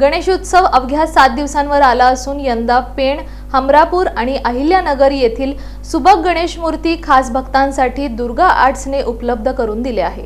गणेशोत्सव अवघ्या सात दिवसांवर आला असून यंदा पेण हमरापूर आणि अहिल्यानगर येथील सुबक गणेश मूर्ती खास भक्तांसाठी दुर्गा आर्ट्सने उपलब्ध करून दिले आहे.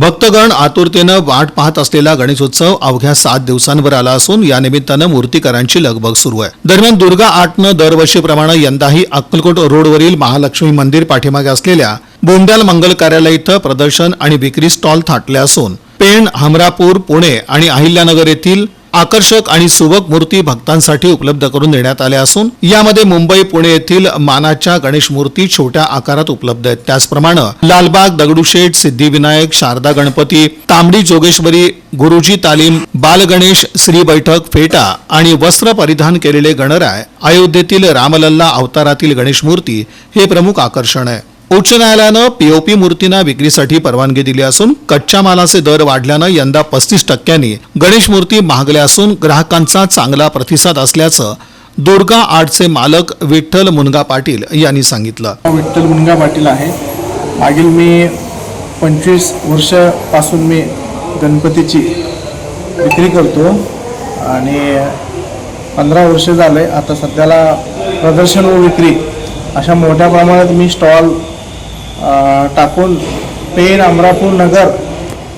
भक्तगण आतुरतेनं वाट पाहत असलेला गणेशोत्सव अवघ्या सात दिवसांवर आला असून या निमित्तानं मूर्तीकारांची लगबग सुरू आहे. दरम्यान दुर्गा आठनं दरवर्षीप्रमाणे यंदाही अक्कलकोट रोडवरील महालक्ष्मी मंदिर पाठीमागे असलेल्या बोंड्याल मंगल कार्यालय इथं प्रदर्शन आणि विक्री स्टॉल थाटले असून पेण हमरापूर पुणे आणि अहिल्यानगर येथील आकर्षक आणि सुबक मूर्ती भक्तांसाठी उपलब्ध करून देण्यात आल्या असून यामध्ये मुंबई पुणे येथील मानाच्या गणेश मूर्ती छोट्या आकारात उपलब्ध आहेत. त्याचप्रमाणे लालबाग दगडूशेठ सिद्धिविनायक शारदा गणपती तांबडी जोगेश्वरी गुरुजी तालीम बालगणेश श्री बैठक फेटा आणि वस्त्र परिधान केलेले गणराय अयोध्येतील रामलल्ला अवतारातील गणेश मूर्ती हे प्रमुख आकर्षण आहे. उच्च न्यायालयानं पीओपी मूर्तींना विक्रीसाठी परवानगी दिली असून कच्च्या मालाचे दर वाढल्यानं यंदा पस्तीस टक्क्यांनी गणेश मूर्ती महागल्या असून ग्राहकांचा चांगला प्रतिसाद असल्याचं दुर्गा आर्टचे मालक विठ्ठल मुनगा पाटील यांनी सांगितलं. विठ्ठल मुनगा पाटील आहे. मागील मी पंचवीस वर्षापासून मी गणपतीची विक्री करतो आणि पंधरा वर्ष झाले आता सध्याला प्रदर्शन व विक्री अशा मोठ्या प्रमाणात मी स्टॉल टाकून पेन अमरापूर नगर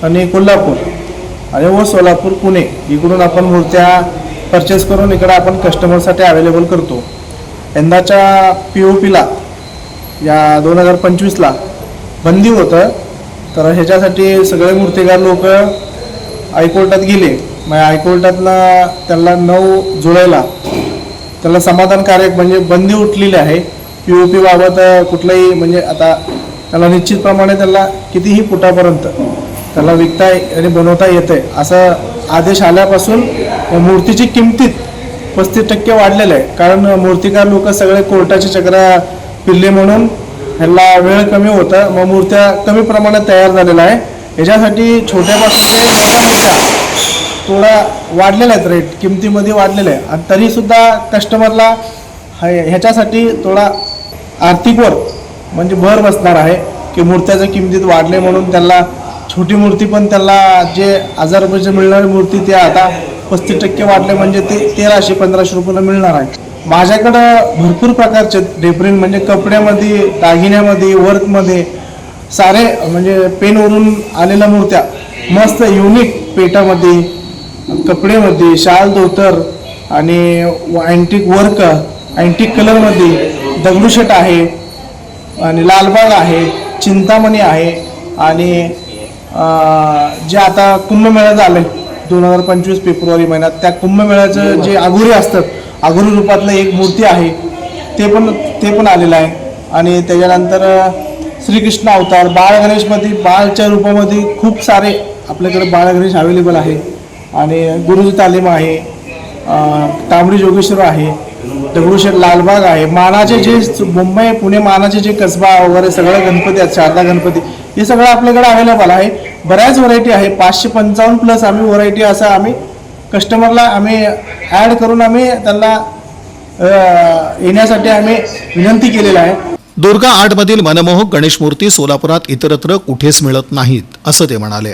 आणि कोल्हापूर आणि व सोलापूर पुणे इकडून आपण मूर्त्या परचेस करून इकडं आपण कस्टमरसाठी अवेलेबल करतो. यंदाच्या पी ओ पीला या दोन हजार पंचवीसला बंदी होतं. तर ह्याच्यासाठी सगळे मूर्तिकार लोक हायकोर्टात गेले. मग हायकोर्टातला त्यांना नऊ जुलैला त्याला समाधानकारक म्हणजे बंदी उठलेली आहे. पी ओ पीबाबत कुठलंही म्हणजे आता त्याला निश्चितप्रमाणे त्याला कितीही फुटापर्यंत त्याला विकता आणि बनवता येतं आहे असं आदेश आल्यापासून मूर्तीची किमतीत पस्तीस टक्के वाढलेलं आहे. कारण मूर्तिकार लोक सगळे कोर्टाचे चक्र पिल्ले म्हणून ह्याला वेळ कमी होता. मग मूर्त्या कमी प्रमाणात तयार झालेल्या आहे याच्यासाठी छोट्यापासून ते मोठ्या मूर्त्या थोडा वाढलेला आहेत रेट किमतीमध्ये वाढलेला आहे आणि तरीसुद्धा कस्टमरला ह्याच्यासाठी थोडा आर्थिकवर म्हणजे भर बसणार आहे की मूर्त्याच्या किमतीत वाढले म्हणून त्याला छोटी मूर्ती पण त्याला जे हजार रुपयाची मिळणारी मूर्ती ते आता पस्तीस टक्के वाढले म्हणजे ते तेराशे पंधराशे रुपयाला मिळणार आहे. माझ्याकडं भरपूर प्रकारचे डेफरिन म्हणजे कपड्यामध्ये दागिन्यामध्ये वर्कमध्ये सारे म्हणजे पेनवरून आलेल्या मूर्त्या मस्त युनिक पेटामध्ये कपडेमध्ये शाल धोतर आणि अँटिक वर्क अँटिक कलरमध्ये दगडूशेट आहे. आणि लालबाग आहे चिंतामणी आहे आणि जे आता कुंभमेळा आहे दोन हजार पंचवीस फेब्रुवारी महिन्यात त्या कुंभमेळ्याचं जे आगोरी असतात आघोरी रूपातलं एक मूर्ती आहे ते पण ते पण आलेलं आहे. आणि त्याच्यानंतर श्रीकृष्ण अवतार बाळ गणेशमध्ये बाळच्या रूपामध्ये खूप सारे आपल्याकडे बाळ गणेश अवेलेबल आहे. आणि गुरुजी तालीम आहे. तांबडी जोगेश्वर आहे दगडूशेठ लालबाग आहे मानाचे जे मुंबई पुणे मानाचे जे कसबा वगैरे सगळं गणपती आहेत शारदा गणपती हे सगळं आपल्याकडे अवेलेबल आहे. बऱ्याच व्हरायटी आहे पाचशे पंचावन्न प्लस आम्ही व्हरायटी असं आम्ही कस्टमरला आम्ही ॲड करून आम्ही त्यांना येण्यासाठी आम्ही विनंती केलेलं आहे. दुर्गा आर्टमधील मनमोहक गणेश मूर्ती सोलापुरात इतरत्र कुठेच मिळत नाहीत असं ते म्हणाले.